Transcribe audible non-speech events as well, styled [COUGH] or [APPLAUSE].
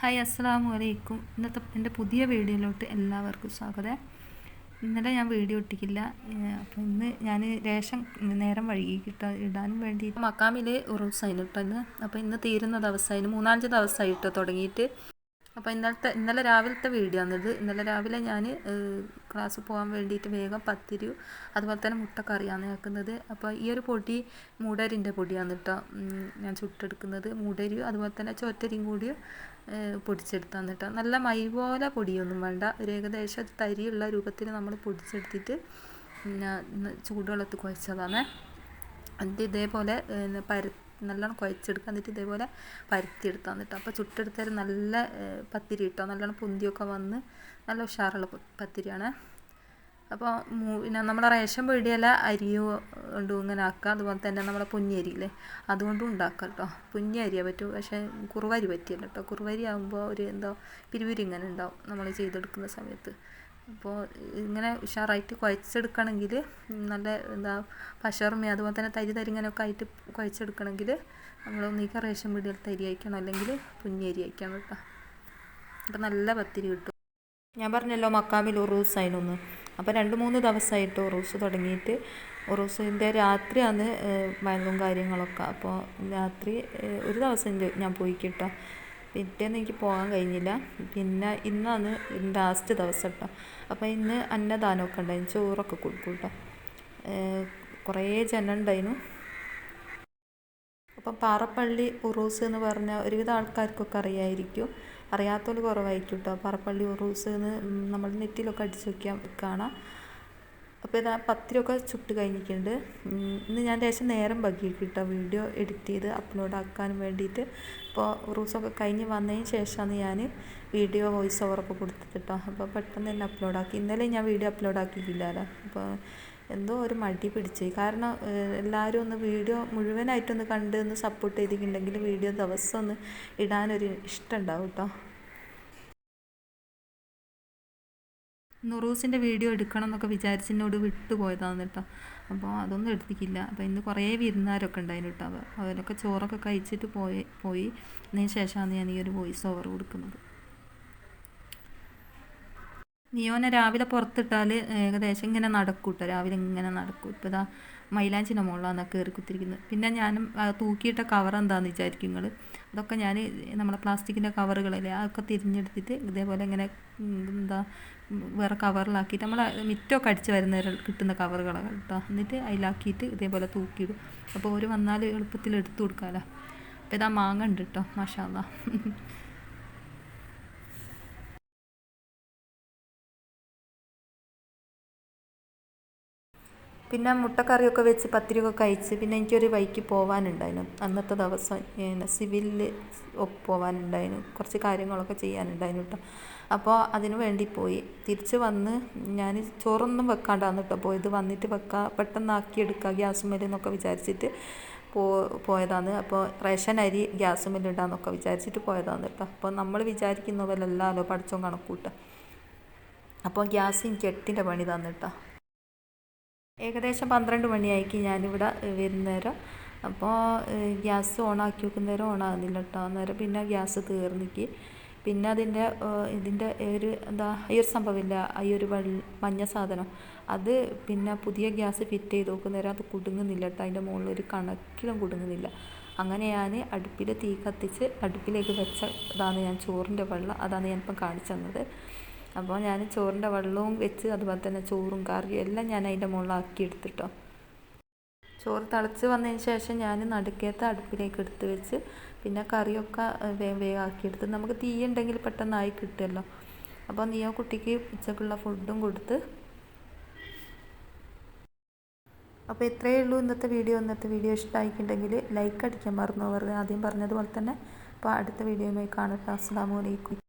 Hi അസ്സാമു അലൈക്കും. ഇന്നത്തെ എന്റെ പുതിയ വീഡിയോയിലോട്ട് എല്ലാവർക്കും സ്വാഗതം. ഇന്നലെ ഞാൻ വീഡിയോ ഇട്ടിക്കില്ല അപ്പോൾ ഇന്ന് ഞാൻ രേഷൻ നേരം വഴുകി കിട്ട ഇടാനും വേണ്ടി മക്കാമിൽ ഉറൂസായിരുന്നു കേട്ടോ ഇന്ന്. അപ്പോൾ ഇന്ന് തീരുന്ന ദിവസമായിരുന്നു മൂന്നാഞ്ച് ദിവസമായിട്ടോ തുടങ്ങിയിട്ട് അപ്പോൾ ഇന്നലത്തെ ഇന്നലെ രാവിലത്തെ വീഡിയോ ആണിത് ഇന്നലെ രാവിലെ ഞാൻ ക്ലാസ് പോകാൻ വേണ്ടിയിട്ട് വേഗം പത്തിരി അതുപോലെ തന്നെ മുട്ടക്കറിയാണ് ആക്കുന്നത്. അപ്പോൾ ഈ ഒരു പൊടി മൂടരിന്റെ പൊടിയാണ് കേട്ടോ ഞാൻ ചുട്ടെടുക്കുന്നത്. മൂടരി അതുപോലെ തന്നെ ചോറ്റരിയും കൂടി പൊടിച്ചെടുത്താന്ന് കേട്ടോ നല്ല മൈ പോലെ പൊടിയൊന്നും വേണ്ട. ഒരു ഏകദേശം തരിയുള്ള രൂപത്തിൽ നമ്മൾ പൊടിച്ചെടുത്തിട്ട് ചൂടുവെള്ളത്തിൽ കുഴച്ചതാണ്. എന്നിട്ട് ഇതേപോലെ പര നല്ലോണം കുഴച്ചെടുക്കുക. എന്നിട്ട് ഇതേപോലെ പരത്തിയെടുത്താൽ എന്നിട്ട് അപ്പോൾ ചുട്ടെടുത്താൽ നല്ല പത്തിരി കിട്ടോ. നല്ലോണം പൊന്തിയൊക്കെ വന്ന് നല്ല ഉഷാറുള്ള പത്തിരിയാണ്. അപ്പോൾ പിന്നെ നമ്മളെ റേഷൻ പീടിയല അരിയോ കൊണ്ട് ഇങ്ങനെ ആക്കുക. അതുപോലെ തന്നെ നമ്മളെ പുഞ്ഞരിയില്ലേ അതുകൊണ്ടും ഉണ്ടാക്കുക കേട്ടോ പുഞ്ഞരിയാ പറ്റും. പക്ഷേ കുറുവരി പറ്റിയല്ല കേട്ടോ കുറുവരി ആകുമ്പോൾ ഒരു എന്തോ പിരിവിരി ഇങ്ങനെ ഉണ്ടാവും നമ്മൾ ചെയ്തെടുക്കുന്ന സമയത്ത്. അപ്പോൾ ഇങ്ങനെ ഉഷാറായിട്ട് കുഴച്ചെടുക്കണമെങ്കിൽ നല്ല എന്താ പശർമ അതുപോലെ തന്നെ തരി തരി ഇങ്ങനെയൊക്കെ ആയിട്ട് കുഴച്ചെടുക്കണമെങ്കിൽ നമ്മൾ ഒന്നിക്ക റേഷൻ പീടികയിൽ തരി അയക്കണം അല്ലെങ്കിൽ അരി അയക്കണം കേട്ടോ. അപ്പം നല്ല പത്തിരി കിട്ടും. ഞാൻ പറഞ്ഞല്ലോ മക്കാമിൽ ഉറൂസ് അതിനൊന്ന് അപ്പോൾ രണ്ട് മൂന്ന് ദിവസമായിട്ട് ഉറൂസ് തുടങ്ങിയിട്ട് ഉറൂസിന്റെ രാത്രിയാണ് ബാങ്കും കാര്യങ്ങളൊക്കെ. അപ്പോൾ രാത്രി ഒരു ദിവസം ഞാൻ പോയി കിട്ടോ പിറ്റേന്ന് എനിക്ക് പോകാൻ കഴിഞ്ഞില്ല. പിന്നെ ഇന്നാണ് ലാസ്റ്റ് ദിവസം കേട്ടോ അപ്പോൾ ഇന്ന് അന്നദാനമൊക്കെ ഉണ്ടായിരുന്നു ചോറൊക്കെ കൊടുക്കും കേട്ടോ കുറേ ജനം ഉണ്ടായിരുന്നു അപ്പം പാറപ്പള്ളി ഉറൂസ് എന്ന് പറഞ്ഞ ഒരുവിധ ആൾക്കാർക്കൊക്കെ അറിയായിരിക്കും. അറിയാത്തവർ കുറവായിരിക്കും കേട്ടോ പാറപ്പള്ളി ഉറൂസ് എന്ന് നമ്മൾ നെറ്റിലൊക്കെ അടിച്ചു നോക്കിയാൽ കാണാം. അപ്പോൾ ഇതാ പത്തിരിയൊക്കെ ചുട്ട് കഴിഞ്ഞിട്ടുണ്ട്. ഇന്ന് ഞാൻ ലേശം നേരം ബഗ്ഗി കേട്ടോ വീഡിയോ എഡിറ്റ് ചെയ്ത് അപ്ലോഡ് ആക്കാൻ വേണ്ടിയിട്ട് അപ്പോൾ റൂസൊക്കെ കഴിഞ്ഞ് വന്നതിന് ശേഷമാണ് ഞാൻ വീഡിയോ വോയിസ് ഓവറൊക്കെ കൊടുത്തിട്ട് കേട്ടോ അപ്പോൾ പെട്ടെന്ന് തന്നെ അപ്ലോഡ് ആക്കി. ഇന്നലെ ഞാൻ വീഡിയോ അപ്ലോഡ് ആക്കിയിട്ടില്ലല്ലോ അപ്പോൾ എന്തോ ഒരു മടി പിടിച്ച് കാരണം എല്ലാവരും ഒന്ന് വീഡിയോ മുഴുവനായിട്ടൊന്ന് കണ്ട് ഒന്ന് സപ്പോർട്ട് ചെയ്തിട്ടുണ്ടെങ്കിൽ വീഡിയോ ദിവസം ഒന്ന് ഇടാനൊരു ഇഷ്ടം ഉണ്ടാവും കേട്ടോ നുറൂസിന്റെ വീഡിയോ എടുക്കണം എന്നൊക്കെ വിചാരിച്ച് എന്നോട് വിട്ടുപോയതാണ് കേട്ടോ. അപ്പോൾ അതൊന്നും എടുത്തിക്കില്ല അപ്പോൾ ഇന്ന് കുറേ വിരുന്നാരൊക്കെ ഉണ്ടായിരുന്നു കേട്ടോ. അപ്പോൾ അവരൊക്കെ ചോറൊക്കെ കഴിച്ചിട്ട് പോയി പോയി. അതിന് ശേഷമാണ് ഞാൻ ഈ ഒരു വോയിസ് ഓവർ കൊടുക്കുന്നത്. നിയോനെ രാവിലെ പുറത്തിട്ടാൽ ഏകദേശം ഇങ്ങനെ നടക്കും കേട്ടോ. രാവിലെ ഇങ്ങനെ നടക്കും. ഇപ്പോൾ ഇതാ മൈലാഞ്ചിന്റെ മുകളിലാണ് കയറി കുത്തിരിക്കുന്നത് പിന്നെ ഞാനും തൂക്കിയിട്ട കവർ എന്താണെന്ന് വിചാരിക്കും നിങ്ങൾ അതൊക്കെ ഞാൻ നമ്മുടെ പ്ലാസ്റ്റിക്കിന്റെ കവറുകളില്ലേ അതൊക്കെ തിരിഞ്ഞെടുത്തിട്ട് ഇതേപോലെ ഇങ്ങനെ എന്താ വേറെ കവറിലാക്കിയിട്ട് നമ്മൾ മിറ്റമൊക്കെ അടിച്ച് വരുന്ന കിട്ടുന്ന കവറുകളൊക്കെ കേട്ടോ. എന്നിട്ട് അതിലാക്കിയിട്ട് ഇതേപോലെ തൂക്കിയിടും. അപ്പോൾ ഒരു വന്നാൽ എളുപ്പത്തിൽ എടുത്തു കൊടുക്കാമല്ലോ അപ്പോൾ ഇതാ മാങ്ങ ഉണ്ട് കേട്ടോ മാഷാല്ല [LAUGHS] പിന്നെ മുട്ടക്കറിയൊക്കെ വെച്ച് പത്തിരിയൊക്കെ കഴിച്ച് പിന്നെ എനിക്കൊരു വഴിക്ക് പോകാനുണ്ടായിരുന്നു അന്നത്തെ ദിവസം സിവിലിൽ പോകാനുണ്ടായിരുന്നു കുറച്ച് കാര്യങ്ങളൊക്കെ ചെയ്യാനുണ്ടായിരുന്നു കേട്ടോ. അപ്പോൾ അതിന് വേണ്ടി പോയി. തിരിച്ച് വന്ന് ഞാൻ ചോറൊന്നും വെക്കാണ്ടാന്ന് കേട്ടോ പോയത്. വന്നിട്ട് വെക്കാം പെട്ടെന്ന് ആക്കിയെടുക്കുക ഗ്യാസ് എന്നൊക്കെ വിചാരിച്ചിട്ട് പോ പോയതാണ്. അപ്പോൾ റേഷൻ അരി ഗ്യാസ് മേലുണ്ടാന്നൊക്കെ വിചാരിച്ചിട്ട് പോയതാണ് കേട്ടോ. അപ്പോൾ നമ്മൾ വിചാരിക്കുന്ന പോലെ അല്ലല്ലോ പഠിച്ചോ കണക്കൂട്ട. അപ്പോൾ ഗ്യാസ് എനിക്ക് എട്ടിന്റെ പണി തന്നിട്ടോ ഏകദേശം പന്ത്രണ്ട് മണിയായിക്ക് ഞാനിവിടെ വരുന്നേരം. അപ്പോൾ ഗ്യാസ് ഓൺ ഓണാക്കി വെക്കുന്നേരം ഓണാകുന്നില്ല കേട്ടോ അന്നേരം പിന്നെ ഗ്യാസ് തീർന്നിക്ക്. പിന്നെ അതിന്റെ ഇതിന്റെ ഒരു എന്താ ഈ ഒരു സംഭവമില്ല. ഈ ഒരു വെള്ള മഞ്ഞ സാധനം. അത് പിന്നെ പുതിയ ഗ്യാസ് ഫിറ്റ് ചെയ്ത് നോക്കുന്നേരം അത് കുടുങ്ങുന്നില്ല കേട്ടോ അതിന്റെ മുകളിൽ ഒരു കണക്കിലും കുടുങ്ങുന്നില്ല. അങ്ങനെ ഞാൻ അടുപ്പിൽ തീ കത്തിച്ച് അടുപ്പിലേക്ക് വെച്ച ഇതാണ് ഞാൻ ചോറിന്റെ വെള്ളം. അതാണ് ഞാനിപ്പം കാണിച്ചു തന്നത്. അപ്പോൾ ഞാൻ ചോറിന്റെ വെള്ളവും വെച്ച് അതുപോലെ തന്നെ ചോറും കറിയും എല്ലാം ഞാൻ അതിന്റെ മുകളിലാക്കി എടുത്തിട്ടോ. ചോറ് തിളച്ച് വന്നതിന് ശേഷം ഞാൻ നടുക്കേത്ത അടുപ്പിലേക്ക് എടുത്ത് വെച്ച് പിന്നെ കറിയൊക്കെ വേഗം വേഗം ആക്കിയെടുത്ത് നമുക്ക് തീ ഉണ്ടെങ്കിൽ പെട്ടെന്നായി കിട്ടുമല്ലോ. അപ്പോൾ നീ ആ കുട്ടിക്ക് ഉച്ചക്കുള്ള ഫുഡും കൊടുത്ത്. അപ്പോൾ ഇത്രയേ ഉള്ളൂ ഇന്നത്തെ വീഡിയോ. ഇന്നത്തെ വീഡിയോ ഇഷ്ടമായിട്ടുണ്ടെങ്കിൽ ലൈക്ക് അടിക്കാൻ മറന്നു. അവർ ആദ്യം പറഞ്ഞതുപോലെ തന്നെ. അപ്പോൾ അടുത്ത വീഡിയോയുമായി കാണട്ടെ അസ്സാം വലൈക്കും